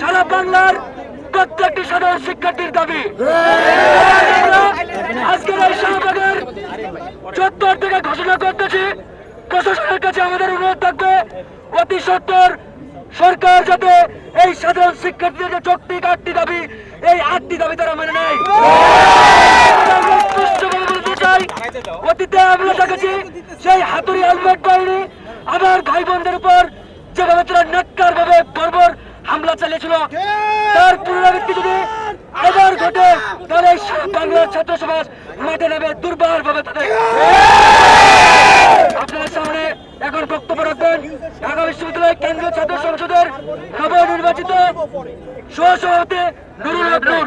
সারা বাংলার প্রত্যেকটি সাধারণ শিক্ষার্থীর দাবি। আজকের এই শাহবাগের চত্বর থেকে ঘোষণা করতেছি, প্রশাসনের কাছে আমাদের অনুরোধ থাকবে, অতি সত্তর সরকার যাতে এই সাধারণ শিক্ষার্থীদের যে যৌক্তিক আটটি দাবি, এই আটটি দাবি তারা মেনে নেয়। অতীতে আমরা দেখেছি, সেই হাতুড়ি হেলমেট বাহিনী আমার ভাই বোনদের উপর যেভাবে তারা হামলা চালিয়েছিল। তার পুনরাবৃত্তি যদি আবার ঘটে তাহলে বাংলার ছাত্র সমাজ মাঠে নেবে দুর্বার ভাবে তাদের আপনাদের সামনে এখন বক্তব্য রাখবেন ঢাকা বিশ্ববিদ্যালয় কেন্দ্রীয় ছাত্র সংসদের নবনির্বাচিত সহসভাপতি নুরুল নূর।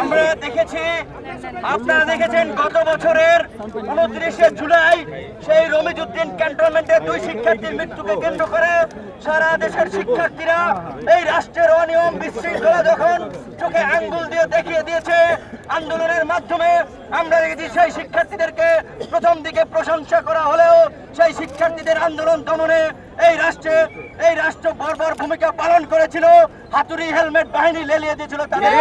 আমরা দেখেছি, আপনারা দেখেছেন গত বছরের উনত্রিশে জুলাই সেই রমিজুদ্দিন ক্যান্টনমেন্টের দুই শিক্ষার্থীর মৃত্যুকে কেন্দ্র করে সারা দেশের শিক্ষার্থীরা এই রাষ্ট্রের অনিয়ম বিশৃঙ্খলা যখন চোখে আঙ্গুল দিয়ে দেখিয়ে দিয়েছে আন্দোলনের মাধ্যমে আমরা দেখেছি সেই শিক্ষার্থীদেরকে প্রথম দিকে প্রশংসা করা হলেও সেই শিক্ষার্থীদের আন্দোলন দমনে এই রাষ্ট্রে এই রাষ্ট্র বর্বর ভূমিকা পালন করেছিল। হাতুড়ি হেলমেট বাহিনী লেলিয়ে দিয়েছিল তাদের।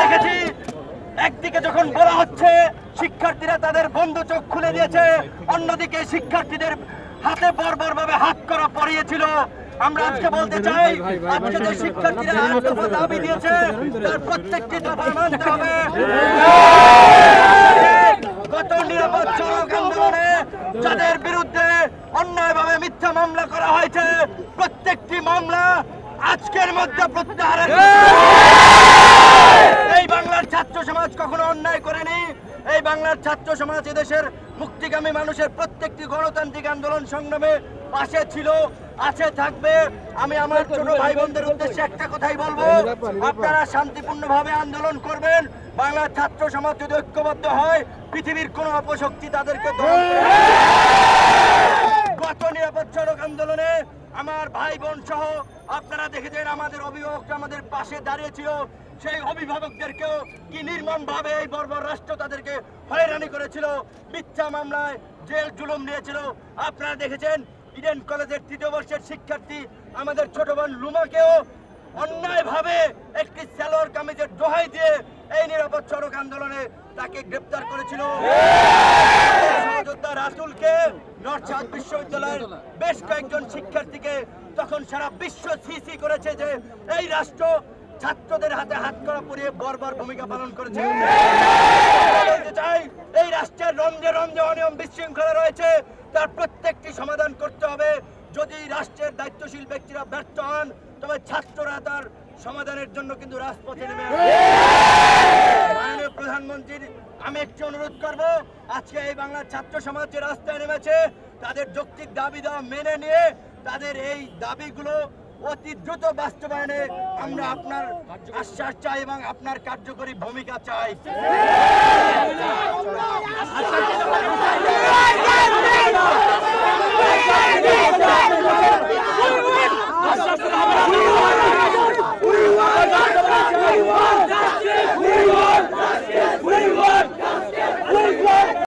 দেখেছি একদিকে যখন বলা হচ্ছে শিক্ষার্থীরা তাদের বন্ধু চোখ খুলে দিয়েছে অন্যদিকে শিক্ষার্থীদের হাতে বর্বর ভাবে হাত করা পড়িয়েছিল আমরা আজকে বলতে চাই আজকে যে শিক্ষার্থীরা দফা দাবি দিয়েছে তার প্রত্যেকটি দফা মানতে হবে গত নিরাপদ সড়ক আন্দোলনে যাদের বিরুদ্ধে অন্যায়ভাবে মিথ্যা মামলা করা হয়েছে প্রত্যেকটি মামলা আজকের মধ্যে প্রত্যাহারের এই বাংলার ছাত্র সমাজ কখনো অন্যায় করেনি এই বাংলার ছাত্র সমাজ এদেশের মুক্তিগামী মানুষের প্রত্যেকটি গণতান্ত্রিক আন্দোলন সংগ্রামে পাশে ছিল আছে থাকবে। আমি আমার ছোট ভাই বোনদের উদ্দেশ্যে একটা কথাই বলব। আপনারা শান্তিপূর্ণভাবে আন্দোলন করবেন। বাংলার ছাত্র সমাজ যদি ঐক্যবদ্ধ হয় পৃথিবীর কোনো অপশক্তি তাদেরকে গত নিরাপদ সড়ক আন্দোলনে আমার ভাই বোন সহ আপনারা দেখেছেন আমাদের অভিভাবকরা আমাদের পাশে দাঁড়িয়েছিল সেই অভিভাবকদেরকেও কি নির্মম ভাবে এই বর্বর রাষ্ট্র তাদেরকে হয়রানি করেছিল মিথ্যা মামলায় জেল জুলুম নিয়েছিল। আপনারা দেখেছেন ইডেন কলেজের তৃতীয় বর্ষের শিক্ষার্থী আমাদের ছোট বোন লুমাকেও অন্যায়ভাবে একটি স্যালোর কামিজের দোহাই দিয়ে এই নিরাপদ সড়ক আন্দোলনে তাকে গ্রেপ্তার করেছিল। রাসুলকে বিশ্ববিদ্যালয়ের বেশ কয়েকজন শিক্ষার্থীকে তখন সারা বিশ্ব সিসি করেছে যে এই রাষ্ট্র ছাত্রদের হাতে হাত করা পরিয়ে বর্বর ভূমিকা পালন করেছে। এই রাষ্ট্রের রঞ্জে রঞ্জে অনিয়ম বিশৃঙ্খলা রয়েছে। তার প্রত্যেকটি সমাধান করতে হবে। যদি রাষ্ট্রের দায়িত্বশীল ব্যক্তিরা ব্যর্থ হন, তবে ছাত্ররা তার সমাধানের জন্য কিন্তু রাজপথে আসবে। মাননীয় প্রধানমন্ত্রীর আমি একটি অনুরোধ করব, আজকে এই বাংলার ছাত্র সমাজ যে রাস্তায় নেমেছে, তাদের যৌক্তিক দাবি দেওয়া মেনে নিয়ে তাদের এই দাবিগুলো অতি দ্রুত বাস্তবায়নে আমরা আপনার আশ্বাস চাই এবং আপনার কার্যকরী ভূমিকা চাই!